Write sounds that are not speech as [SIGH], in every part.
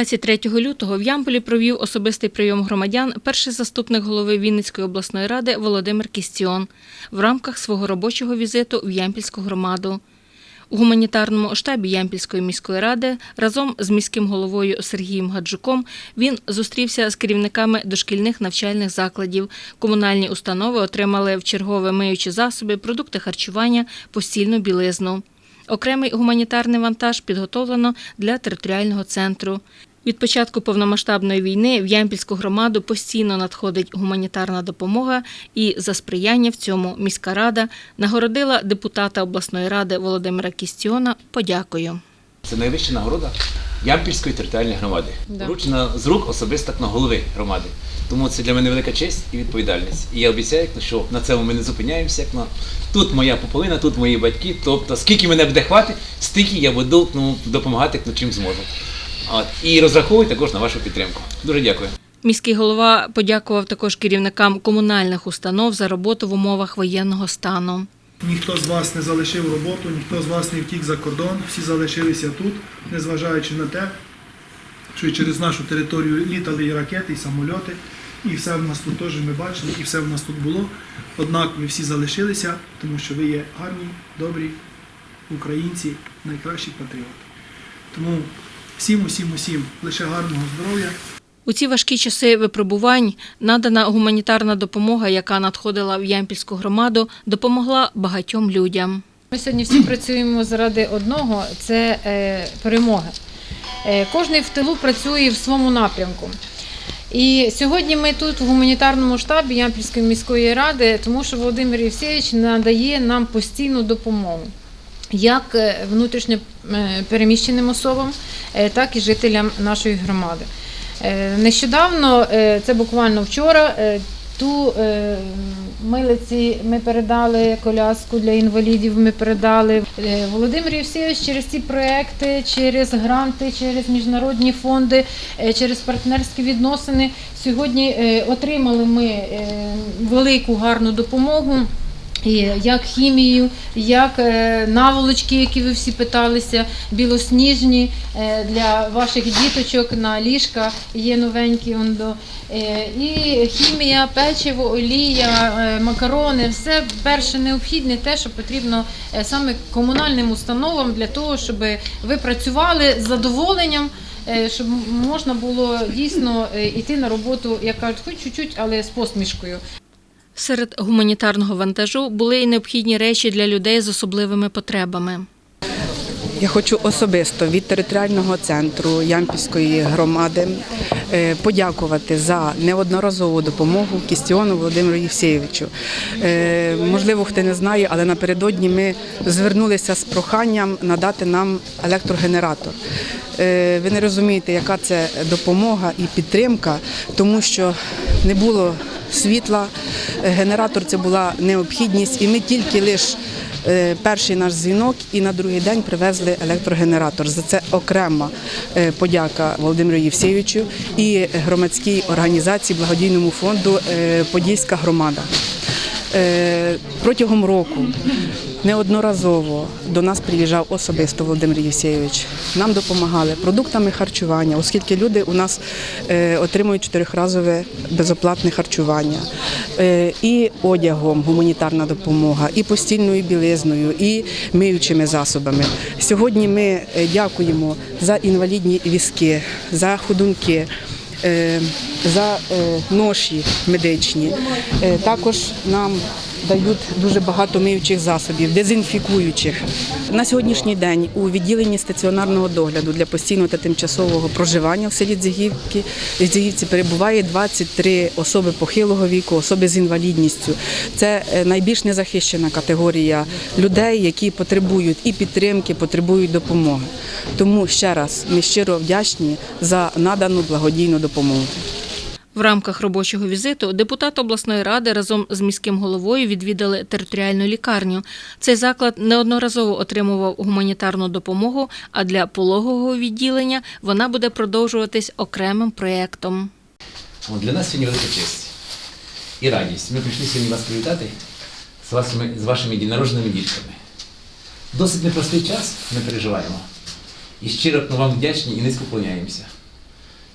23 лютого в Ямполі провів особистий прийом громадян перший заступник голови Вінницької обласної ради Володимир Кістіон в рамках свого робочого візиту в Ямпільську громаду. У гуманітарному штабі Ямпільської міської ради разом з міським головою Сергієм Гаджуком він зустрівся з керівниками дошкільних навчальних закладів. Комунальні установи отримали в чергове миючі засоби, продукти харчування, постільну білизну. Окремий гуманітарний вантаж підготовлено для територіального центру. Від початку повномасштабної війни в Ямпільську громаду постійно надходить гуманітарна допомога, і за сприяння в цьому міська рада нагородила депутата обласної ради Володимира Кістіона подякою. Це найвища нагорода Ямпільської територіальної громади. Да. Вручена з рук особисто на голови громади. Тому це для мене велика честь і відповідальність. І я обіцяю, що на цьому ми не зупиняємося. Як на... Тут моя пополина, тут мої батьки. Тобто, скільки мене буде хватить, стільки я буду ну, допомагати, як, ну, чим зможу. От. І розраховую також на вашу підтримку. Дуже дякую. Міський голова подякував також керівникам комунальних установ за роботу в умовах воєнного стану. Ніхто з вас не залишив роботу, ніхто з вас не втік за кордон, всі залишилися тут, незважаючи на те, що і через нашу територію літали і ракети, і самольоти, і все в нас тут теж ми бачили, і все в нас тут було. Однак ви всі залишилися, тому що ви є гарні, добрі українці, найкращі патріоти. Тому всім, усім, усім лише гарного здоров'я. У ці важкі часи випробувань надана гуманітарна допомога, яка надходила в Ямпільську громаду, допомогла багатьом людям. Ми сьогодні всі працюємо заради одного це е, перемоги. Е, кожний в тилу працює в своєму напрямку. І сьогодні ми тут в гуманітарному штабі Ямпільської міської ради, тому що Володимир Євсевич надає нам постійну допомогу. Як е, внутрішньо е, переміщеним особам, е, так і жителям нашої громади. Нещодавно, це буквально вчора, ту милиці ми передали коляску для інвалідів. Ми передали Володимир Євсевич через ці проекти, через гранти, через міжнародні фонди, через партнерські відносини. Сьогодні отримали ми велику гарну допомогу. Як хімію, як е, наволочки, які ви всі питалися, білосніжні е, для ваших діточок на ліжка є новенькі. Е, І хімія, печиво, олія, макарони, все перше необхідне, те, що потрібно саме комунальним установам для того, щоб ви працювали з задоволенням. Щоб можна було дійсно йти на роботу, як кажуть, хоч чуть-чуть, але з посмішкою. Серед гуманітарного вантажу були й необхідні речі для людей з особливими потребами. Я хочу особисто від територіального центру Ямпільської громади е, подякувати за неодноразову допомогу Кістіону Володимиру Євсєєвичу. Е, Можливо, хто не знає, але напередодні ми звернулися з проханням надати нам електрогенератор. Е, Ви не розумієте, яка це допомога і підтримка, тому що не було світла, генератор це була необхідність, і ми тільки лише перший наш дзвінок і на другий день привезли електрогенератор. За це окрема е, подяка Володимиру Євсєвичу і громадській організації благодійному фонду е, Подільська громада. Е, Протягом року неодноразово до нас приїжджав особисто Володимир Євсєєвич. Нам допомагали продуктами харчування, оскільки люди у нас е, отримують чотирьохразове безоплатне харчування, е, і одягом гуманітарна допомога, і постільною білизною, і миючими засобами. Сьогодні ми е, дякуємо за інвалідні візки, за ходунки. За ноші медичні. Також нам дають дуже багато миючих засобів, дезінфікуючих. На сьогоднішній день у відділенні стаціонарного догляду для постійного та тимчасового проживання в селі Дзигівки Дзигівці перебуває 23 особи похилого віку, особи з інвалідністю. Це е, найбільш незахищена категорія людей, які потребують і підтримки, потребують допомоги. Тому ще раз ми щиро вдячні за надану благодійну допомогу. В рамках робочого візиту депутат обласної ради разом з міським головою відвідали територіальну лікарню. Цей заклад неодноразово отримував гуманітарну допомогу, а для пологового відділення вона буде продовжуватись окремим проєктом. Для нас сьогодні велика честь і радість. Ми прийшли сьогодні вас привітати з вашими, з вашими дінарожними дітками. Досить непростий час ми переживаємо. І щиро вам вдячні і низько вклоняємося.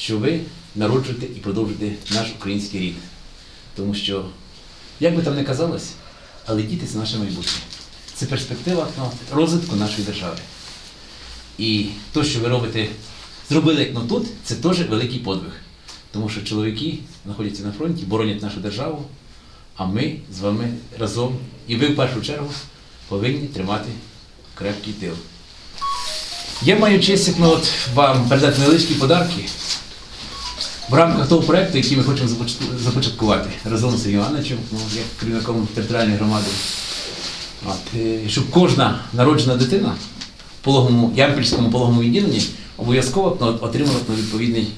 Що ви народжуєте і продовжуєте наш український рід. Тому що, як би там не казалось, але діти це наше майбутнє. Це перспектива розвитку нашої держави. І те, що ви робите, зробили як ну, тут, це теж великий подвиг. Тому що чоловіки знаходяться на фронті, боронять нашу державу, а ми з вами разом, і ви в першу чергу повинні тримати крепкий тил. Я маю честь ну, от, вам передати невеличкі подарки в рамках того проєкту, який ми хочемо започаткувати разом з Івановичем, ну, як керівником територіальної громади. От, е, щоб кожна народжена дитина в пологовому, ямпільському пологовому відділенні обов'язково отримала відповідний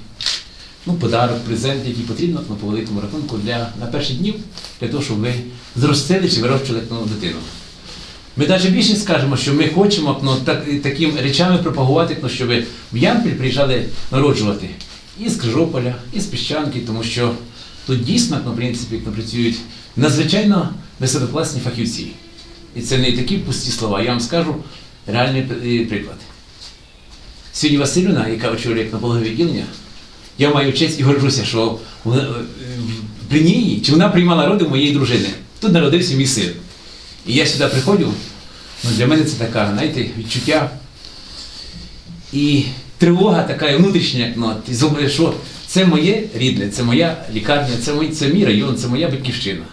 ну, подарок, презент, який потрібно ну, по великому рахунку для, на перші днів, для того, щоб ви зростили чи вирощували ну, дитину. Ми навіть більше скажемо, що ми хочемо ну, так, таким речами пропагувати, ну, щоб в Ямпіль приїжджали народжувати і з Крижополя, і з Піщанки, тому що тут дійсно, в принципі, працюють надзвичайно висококласні фахівці. І це не такі пусті слова. Я вам скажу реальний приклад. Сьогодні Василівна, яка очолює як на пологове відділення, я маю честь і горжуся, що е, при ній, чи вона приймала роди моєї дружини. Тут народився мій син. І я сюди приходжу, ну для мене це така, знаєте, відчуття і тривога така внутрішня, ну, от, і зоб- що це моє рідне, це моя лікарня, це, мій, це мій район, це моя батьківщина.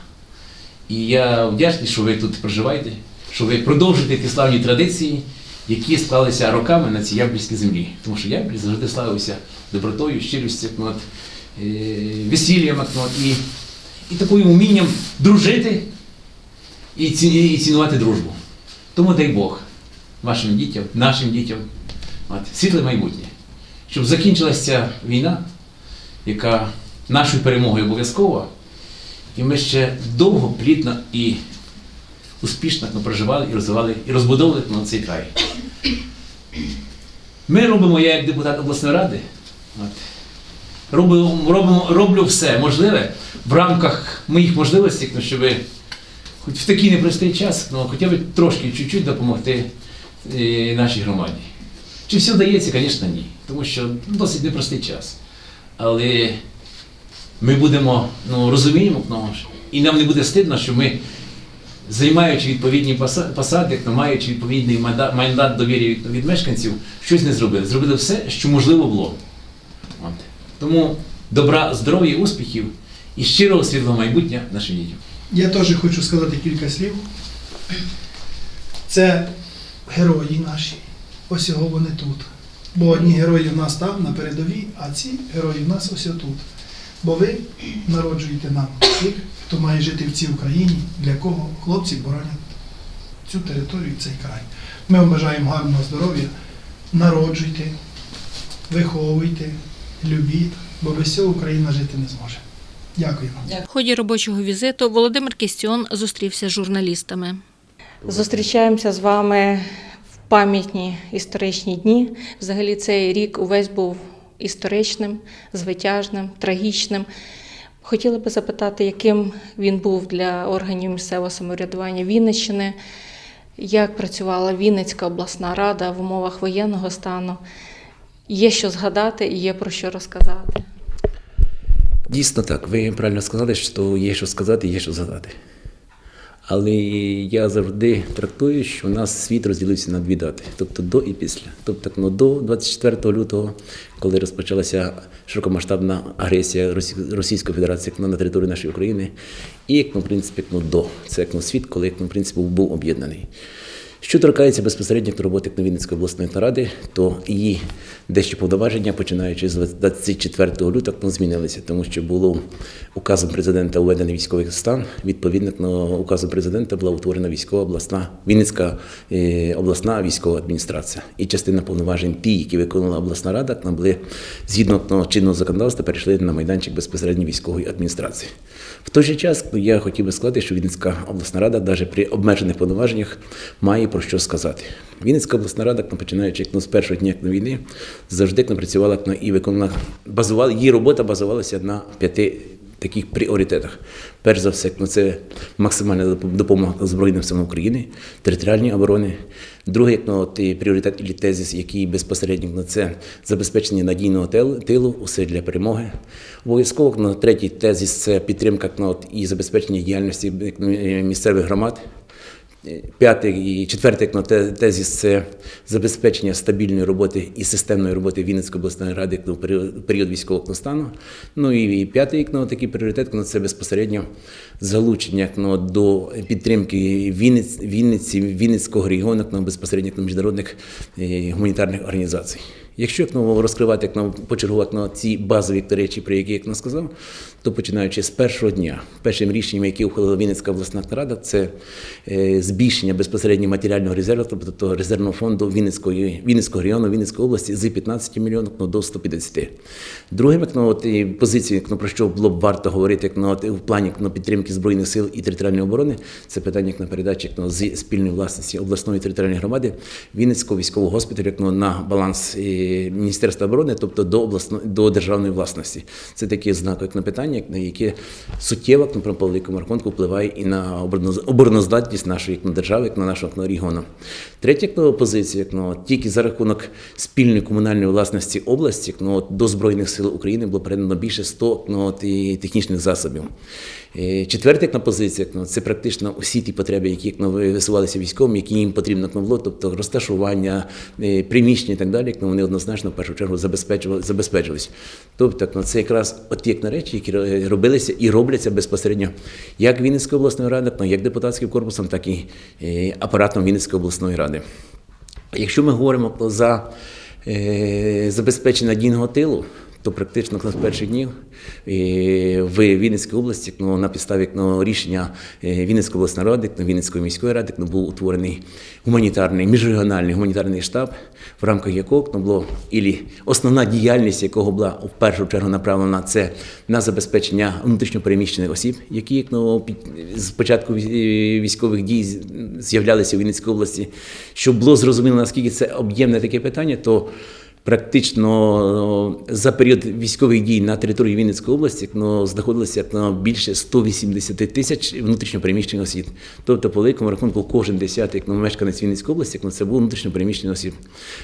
І я вдячний, що ви тут проживаєте, що ви продовжуєте ті славні традиції, які склалися роками на цій Ямпільській землі. Тому що Ямпіль завжди славився добротою, щирістю, ну, от, е, весіллям ну, от, і, і таким умінням дружити і, ці, і цінувати дружбу. Тому дай Бог вашим дітям, нашим дітям, от, світле майбутнє, щоб закінчилася війна, яка нашою перемогою обов'язкова, і ми ще довго, плідно і успішно проживали і розвивали, і розбудовували ну, цей край. Ми робимо, я як депутат обласної ради, от, робимо, робимо, роблю все можливе в рамках моїх можливостей, ну, щоб хоч в такий непростий час, ну, хоча б трошки чуть-чуть допомогти е, нашій громаді. Чи все вдається, звісно, ні. Тому що ну, досить непростий час. Але ми будемо, ну, розуміємо, і нам не буде стидно, що ми, займаючи відповідні посади, маючи відповідний мандат довіри від, мешканців, щось не зробили. Зробили все, що можливо було. От. Тому добра, здоров'я, успіхів і щирого світлого майбутня нашим дітям. Я теж хочу сказати кілька слів. Це герої наші. Ось його вони тут. Бо одні герої в нас там, на передовій, а ці герої в нас ось тут. Бо ви народжуєте нам тих, хто має жити в цій Україні, для кого хлопці боронять цю територію, цей край. Ми вам бажаємо гарного здоров'я. Народжуйте, виховуйте, любіть, бо без цього Україна жити не зможе. Дякую вам. В ході робочого візиту Володимир Кістіон зустрівся з журналістами. Зустрічаємося з вами пам'ятні історичні дні. Взагалі цей рік увесь був історичним, звитяжним, трагічним. Хотіла би запитати, яким він був для органів місцевого самоврядування Вінниччини, як працювала Вінницька обласна рада в умовах воєнного стану. Є що згадати і є про що розказати. Дійсно так, ви правильно сказали, що є що сказати, є що згадати. Але я завжди трактую, що у нас світ розділився на дві дати, тобто до і після. Тобто ну, до 24 лютого, коли розпочалася широкомасштабна агресія Російської Федерації ну, на території нашої України, і як в принципі ну, до. Це як світ, коли як в принципі був об'єднаний. Що торкається безпосередньо роботи Вінницької обласної наради, то її дещо повноваження, починаючи з 24 лютого, ну, змінилися, тому що було указом президента введений військовий стан. Відповідно ну, указом президента була утворена військова обласна Вінницька е, обласна військова адміністрація. І частина повноважень, ті, які виконувала обласна рада, ну, були згідно ну, чинного законодавства, перейшли на майданчик безпосередньо військової адміністрації. В той же час я хотів би сказати, що Вінницька обласна рада, навіть при обмежених повноваженнях, має про що сказати. Вінницька обласна рада, починаючи як, ну, з першого дня як, ну, війни, завжди як, працювала як, ну, і виконувала, базувала, її робота базувалася на п'яти таких пріоритетах. Перш за все, ну, це максимальна допомога Збройним силам України, територіальній оборони. Другий ну, от, пріоритет і тезис, який безпосередньо ну, це забезпечення надійного тил- тилу, усе для перемоги. Обов'язково ну, третій тезис це підтримка ну, от, і забезпечення діяльності ну, місцевих громад. П'ятий і четвертий ну, те- це забезпечення стабільної роботи і системної роботи Вінницької обласної ради в період, військового стану. Ну і п'ятий ну, такий пріоритет ну, це безпосередньо залучення ну, до підтримки Вінниць, Вінниці, Вінницького регіону ну, безпосередньо ну, міжнародних е, гуманітарних організацій. Якщо як ну, розкривати як ну, почергувати ну, ці базові речі, про які я ну, сказав, то починаючи з першого дня, першим рішенням, яке ухвалила Вінницька обласна рада, це е, збільшення безпосередньо матеріального резерву, тобто того резервного фонду Вінницької, Вінницького району, Вінницької області з 15 мільйонів ну, до 150. Другим як, ну, от, і позицією, як, ну, про що було б варто говорити як, ну, от, в плані як, ну, підтримки Збройних сил і територіальної оборони, це питання як, на передачі як, ну, з спільної власності обласної територіальної громади Вінницького військового госпіталю як, ну, на баланс е, Міністерства оборони, тобто до обласної до державної власності. Це такі знаки, як на питання, як на які суттєво наприклад, по великому рахунку впливає і на обороноздатність нашої як, на держави, як на нашого регіону. Третя як, позиція, як, тільки за рахунок спільної комунальної власності області як, до Збройних сил України було передано більше 100 ну, і технічних засобів. Е, Четверта як позиція, як, це практично усі ті потреби, які як, висувалися військовим, які їм потрібно ну, тобто розташування, е, приміщення і так далі, як, вони однозначно в першу чергу забезпечували- забезпечились. Тобто як, це якраз от як на речі, які робилися і робляться безпосередньо як Вінницькою обласною радою, ну, як депутатським корпусом, так і е, апаратом Вінницької обласної ради. Якщо ми говоримо про за е, забезпечення надійного тилу, то практично з перших днів е, в Вінницькій області ну, на підставі ну, рішення е, Вінницької обласної ради, ну, Вінницької міської ради ну, був утворений гуманітарний міжрегіональний гуманітарний штаб, в рамках якого ну, було ілі основна діяльність якого була в першу чергу направлена це на забезпечення внутрішньопереміщених осіб, які як, ну, з початку військових дій з'являлися в Вінницькій області. Щоб було зрозуміло, наскільки це об'ємне таке питання, то Практично е, за період військових дій на території Вінницької області ну, знаходилося ну, більше 180 тисяч внутрішньопереміщених осіб. Тобто, по великому рахунку, кожен десятий ну, мешканець Вінницької області ну, це був внутрішньопереміщений осіб.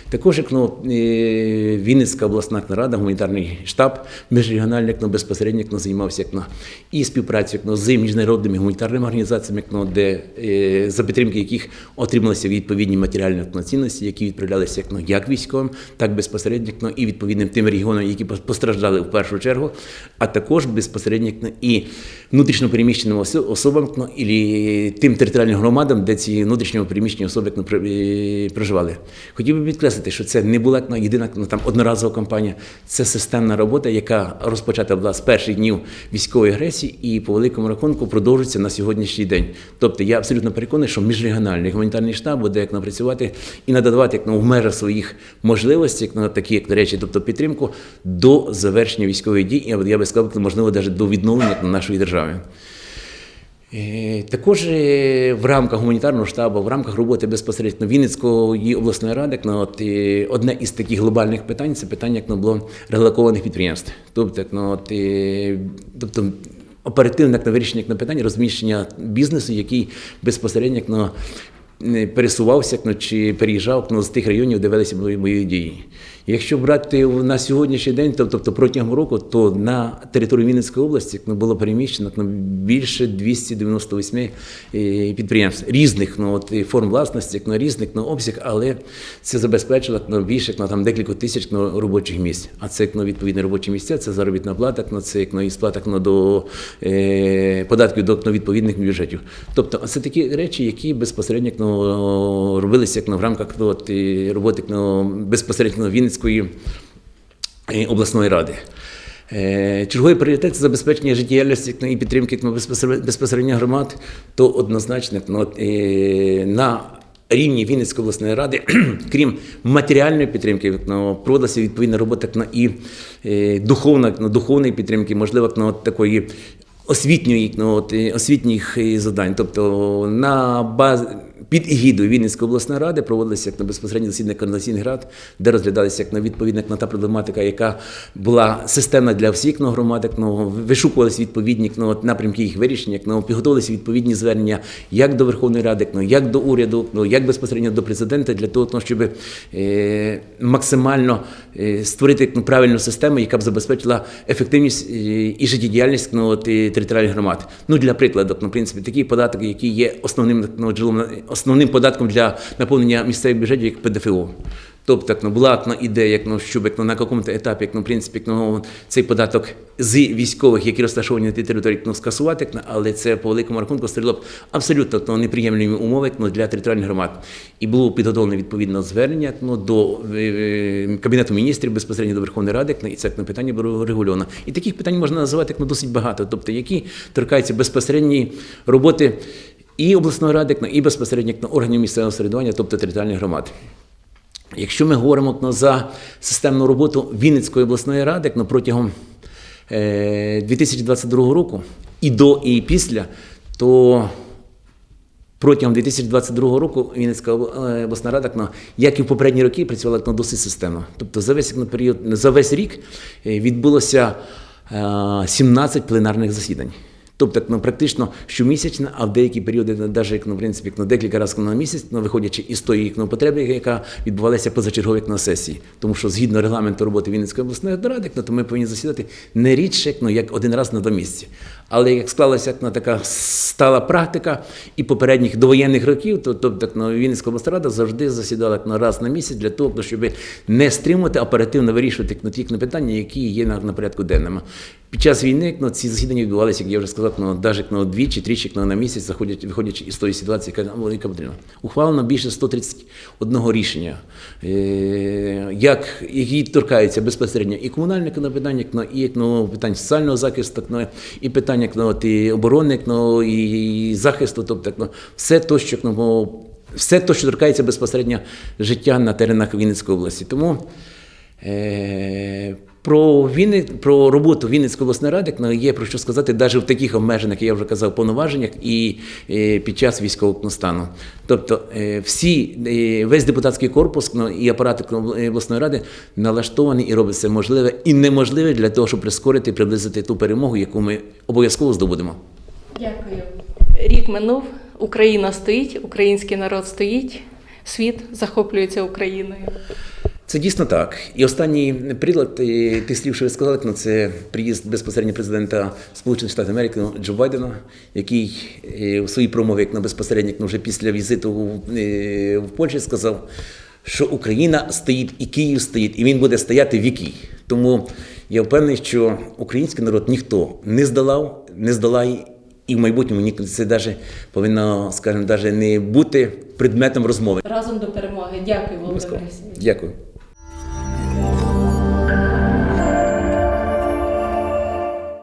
Також ну, е, Вінницька обласна рада, гуманітарний штаб міжрегіональний ну, безпосередньо ну, займався ну, і співпрацею як, ну, з міжнародними гуманітарними організаціями, ну, де е, за підтримки яких отрималися відповідні матеріальні цінності, які відправлялися ну, як військовим, так безпосередньо ну, і відповідним тим регіонам, які постраждали в першу чергу, а також безпосередньо і внутрішньо переміщеним особам ну, і тим територіальним громадам, де ці внутрішньо переміщені особи ну, проживали. Хотів би підкреслити, що це не була ну, єдина там, одноразова кампанія, це системна робота, яка розпочата була з перших днів військової агресії і по великому рахунку продовжується на сьогоднішній день. Тобто я абсолютно переконаний, що міжрегіональний гуманітарний штаб буде як напрацювати і надавати як в межах своїх можливостей, на такі як до речі, тобто підтримку до завершення військових дій. Я, би сказав, можливо, навіть до відновлення нашої держави. Е, Також е, в рамках гуманітарного штабу, в рамках роботи безпосередньо Вінницької обласної ради, як от, е, одне із таких глобальних питань це питання як було релокованих підприємств. Тобто, на от, тобто оперативне як на вирішення як на питання розміщення бізнесу, який безпосередньо як на не пересувався ну, чи переїжджав ну, з тих районів, де велися бойові дії. Якщо брати на сьогоднішній день, тобто протягом року, то на території Вінницької області ну, було переміщено ну, більше 298 е, підприємств різних ну, от, форм власності, ну, різних ну, обсяг, але це забезпечило ну, більше ну, там, декілька тисяч ну, робочих місць. А це ну, відповідні робочі місця, це заробітна плата, ну, це ну, і сплата ну, до е, податків до ну, відповідних бюджетів. Тобто це такі речі, які безпосередньо ну, робилися ну, в рамках ну, от, роботи ну, безпосередньо Вінницької е, обласної ради. Е, Черговий пріоритет забезпечення життєдіяльності і підтримки безпосередньо- громад, то однозначно от, е, на рівні Вінницької обласної ради, [CLEARS THROAT] крім матеріальної підтримки, ну, відповідна робота і духовна, духовної підтримки, можливо, такої освітньої, освітніх завдань. Тобто на базі під егідою Вінницької обласної ради проводилися як на безпосередньо засідання координаційних рад, де розглядалися як на відповідно як на та проблематика, яка була системна для всіх ну, громад, як, вишукувалися відповідні ну, напрямки їх вирішення, як, ну, підготовилися відповідні звернення як до Верховної Ради, як, ну, як до уряду, ну, як безпосередньо до президента, для того, ну, щоб е, максимально е, створити ну, правильну систему, яка б забезпечила ефективність е, і життєдіяльність ну, територіальних громад. Ну, для прикладу, ну, в принципі, такий податок, який є основним, ну, джерелом, основним податком для наповнення місцевих бюджетів, як ПДФО. Тобто, як, ну, була ну, ідея, як, ну, щоб як, ну, на якомусь етапі, як, ну, в принципі, як, ну, цей податок з військових, які розташовані на тій території, як, ну, скасувати, як, ну, але це по великому рахунку створило б абсолютно ну, неприємні умови як, ну, для територіальних громад. І було підготовлено відповідне звернення як, ну, до е, е, Кабінету міністрів безпосередньо до Верховної Ради, як, ну, і це як, ну, питання було регульовано. І таких питань можна називати як, ну, досить багато, тобто які торкаються безпосередньої роботи і обласної ради, і безпосередньо органів місцевого самоврядування, тобто територіальних громад. Якщо ми говоримо за системну роботу Вінницької обласної ради протягом е, 2022 року і до, і після, то протягом 2022 року Вінницька е, обласна рада, як, і в попередні роки, працювала досить системно. Тобто за весь, період, за весь рік е, відбулося е, 17 пленарних засідань. Тобто, ну, практично щомісячно, а в деякі періоди, навіть ну, в принципі, ну, декілька разів на місяць, ну, виходячи із тої ну, потреби, яка відбувалася позачергові на сесії. Тому що згідно регламенту роботи Вінницької обласної ради, ну, то ми повинні засідати не рідше, ну, як один раз на два місяці. Але як склалася як, ну, така стала практика і попередніх довоєнних років, то тобто як, ну, Вінницька обласна завжди засідала ну, раз на місяць для того, щоб не стримувати, оперативно вирішувати ну, ті ну, питання, які є на, на порядку денному. Під час війни ну, ці засідання відбувалися, як я вже сказав, ну, навіть ну, двічі, тричі ну, на місяць, заходять, виходячи із тої ситуації, яка, ну, яка потрібна. Ухвалено більше 131 рішення, е, як, які торкаються безпосередньо і комунальних ну, питань, ну, і ну, питань соціального захисту, ну, і питань як, ну, і оборонник, ну, і захисту, тобто ну, все то, що, все то, що торкається безпосередньо життя на теренах Вінницької області. Тому Е, Про Вінни, про роботу Вінницької обласної ради є про що сказати навіть в таких обмежених, як я вже казав, повноваженнях і е, під час військового стану. Тобто е, всі, е, весь депутатський корпус ну, і апарат обласної ради налаштовані і робить все можливе і неможливе для того, щоб прискорити і приблизити ту перемогу, яку ми обов'язково здобудемо. Дякую. Рік минув, Україна стоїть, український народ стоїть, світ захоплюється Україною. Це дійсно так. І останній приклад е, тих слів, що ви сказали, ну, це приїзд безпосередньо президента Сполучених Штатів Америки Джо Байдена, який е, у своїй промові, як на безпосередньо як, ну, вже після візиту в, е, в Польщі, сказав, що Україна стоїть і Київ стоїть, і він буде стояти віки. Тому я впевнений, що український народ ніхто не здолав, не здолає. І в майбутньому це даже повинно, скажімо, даже не бути предметом розмови. Разом до перемоги. Дякую, Володимир Олексійович. Дякую.